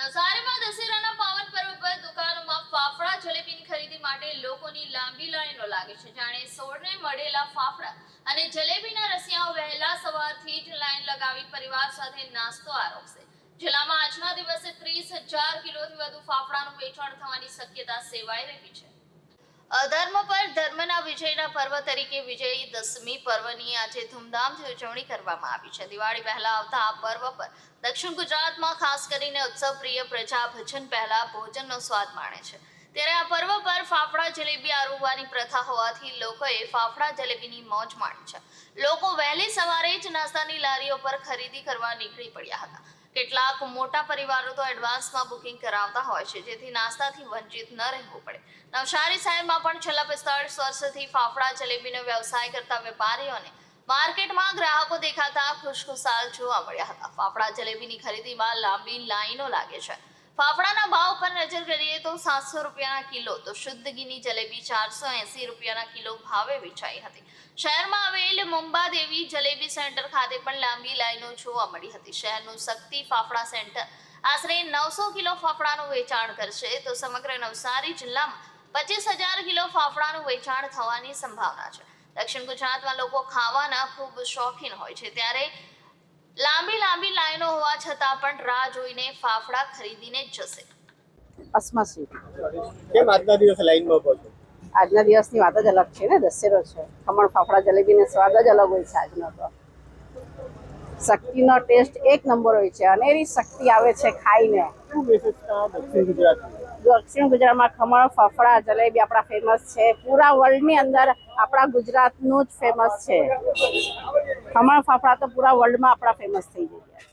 નવસારીમાં દશેરાના પાવન પર્વ પર દુકાનોમાં ફાફડા, જલેબીની ખરીદી માટે લોકોની લાંબી લાઈનો લાગે છે. જાણે સોળને મળેલા ફાફડા અને જલેબીના રસિયાઓ વહેલા સવારથી જ લાઈન લગાવી પરિવાર સાથે નાસ્તો આરોગશે જિલ્લામાં આજના દિવસે ત્રીસ હજાર કિલોથી વધુ ફાફડાનું વેચાણ થવાની શક્યતા સેવાઈ રહી છે. અધર્મ પર ધર્મના વિજયના પર્વ તરીકે વિજય દશમી પર્વની આજે ધૂમધામથી ઉજવણી કરવામાં આવી છે. દિવાળી પહેલા આવતા આ પર્વ પર દક્ષિણ ગુજરાતમાં ખાસ કરીને ઉત્સવ પ્રિય પ્રજા ભજન પહેલા ભોજનનો સ્વાદ માણે છે. ત્યારે આ પર્વ પર ફાફડા જલેબી આરોગવાની પ્રથા હોવાથી લોકોએ ફાફડા જલેબીની મોજ માણી છે. લોકો વહેલી સવારે જ નાસ્તાની લારીઓ પર ખરીદી કરવા નીકળી પડ્યા હતા. કેટલાક મોટા પરિવારો તો એડવાન્સમાં બુકિંગ કરાવતા હોય છે, જેથી નાસ્તાથી વંચિત ન રહેવું પડે. નવસારી શહેરમાં પણ છેલ્લા પિસ્તાળીસ વર્ષથી ફાફડા, જલેબીનો વ્યવસાય કરતા વેપારીઓને માર્કેટમાં ગ્રાહકો દેખાતા ખુશખુશાલ જોવા મળ્યા હતા. ફાફડા, જલેબીની ખરીદીમાં લાંબી લાઈનો લાગે છે. ફાફડાના ભાવ પર નજર કરીએ તો સાતસો રૂપિયાના કિલો, તો શુદ્ધ ઘીની જલેબી ચારસો એંસી રૂપિયાના કિલો ભાવે વેચાઈ હતી. શહેરમાં આવેલ મુંબાદેવી જલેબી સેન્ટર ખાતે પણ લાંબી લાઈનો જોવા મળી હતી. શહેરનું શક્તિ ફાફડા સેન્ટર આશરે નવસો કિલો ફાફડાનું વેચાણ કરશે, તો સમગ્ર નવસારી જિલ્લામાં પચીસ હજાર કિલો ફાફડાનું વેચાણ થવાની સંભાવના છે. દક્ષિણ ગુજરાતમાં લોકો ખાવાના ખૂબ શોખીન હોય છે. ત્યારે લાંબી લાંબી લાઈનો હોવા છતાં પણ રાહ જોઈને ફાફડા ખરીદીને જ જશે. અસમસી. કેમ આજના દિવસે લાઈનમાં ઊભો છો? આજના દિવસની વાત જ અલગ છે ને દશેરો છે. ખમણ ફાફડા જલેબીને સ્વાદ જ અલગ હોય છે આજનો તો. શક્તિનો ટેસ્ટ એક નંબર હોય છે અનેરી શક્તિ આવે છે ખાઈને. દક્ષિણ દક્ષિણ ગુજરાતમાં ખમણ ફાફડા જલેબી આપણા ફેમસ છે. પૂરા વર્લ્ડની અંદર આપણા ગુજરાતનું જ ફેમસ છે. ખમણ ફાફડા તો પૂરા વર્લ્ડમાં આપણા ફેમસ થઈ ગયા